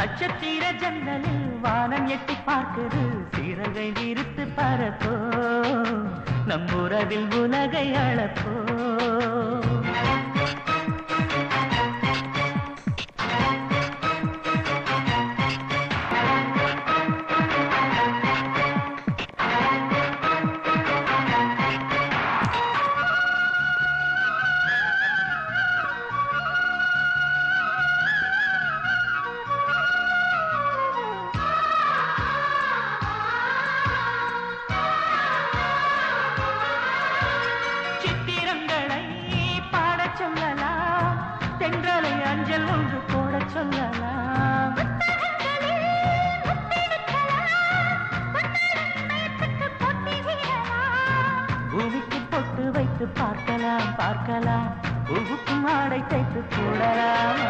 நட்சத்திர ஜன்னலில் வானம் எட்டி பார்க்குது. சிறகை விரித்து பரப்போ நம் உறவில் உலகை அளப்போ பார்க்கலாம் பார்க்கலாம். பூவுக்கும் ஆடை தைத்து போடலாம்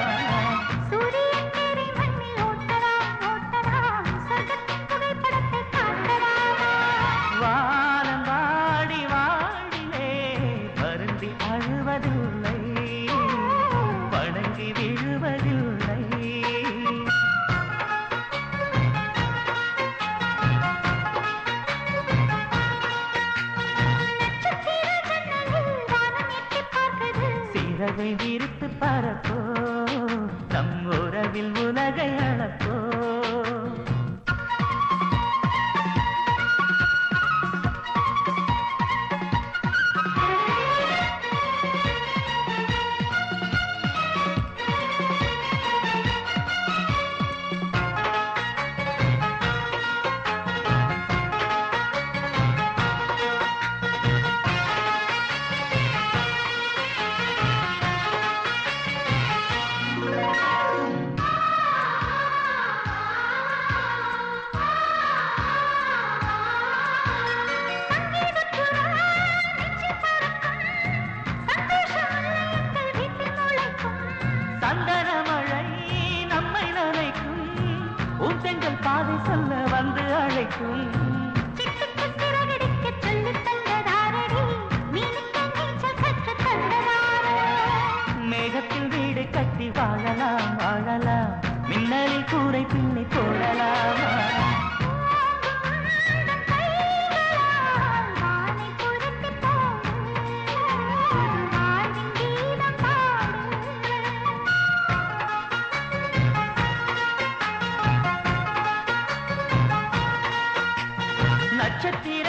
வானம் வாடி வாடிலே வருந்தி அழுவதில்லை. வணங்கி விரித்து பரப்போ. நம் உறவில் உலகை அளப்போ மின்னலில் கூரை பின்னி போடலாம்? நட்சத்திர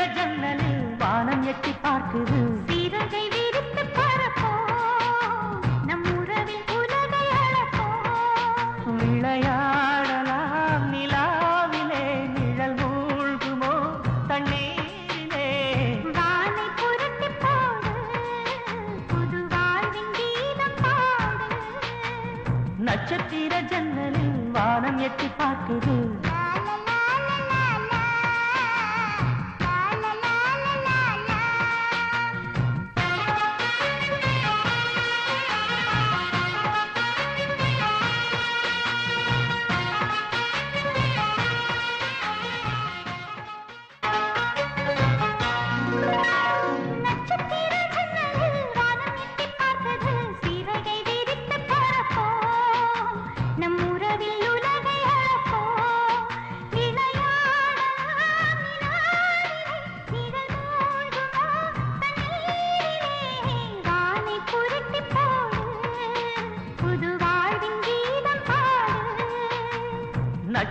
पाट पाट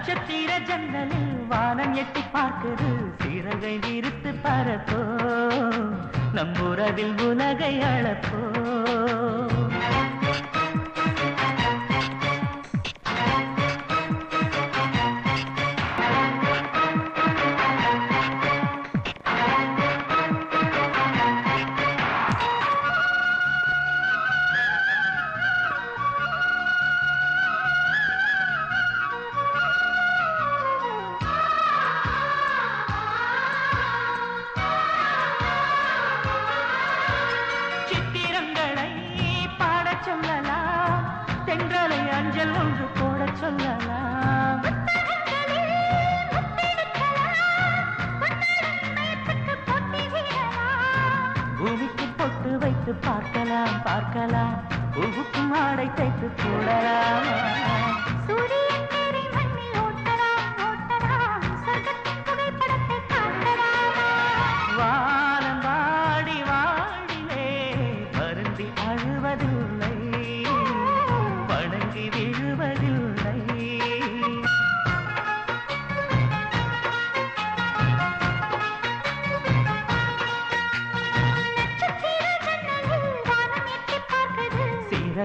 நட்சத்திர ஜன்னலில் வானம் எட்டி பார்க்குது. சிறகை விரித்து பரப்போ நம்புறவில் உலகை அளப்போ சித்திரங்களை பாட சொல்லலாம். தென்றலை அஞ்சல் ஒன்று போட சொல்லலாம். பூமிக்கு பொட்டு வைத்து பார்க்கலாம் பார்க்கலாம். பூவுக்கும் ஆடை தைத்து போடலாம்.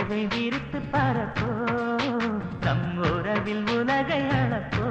இதை விரித்து பரப்போ நம் உறவில் உலகை அளப்போ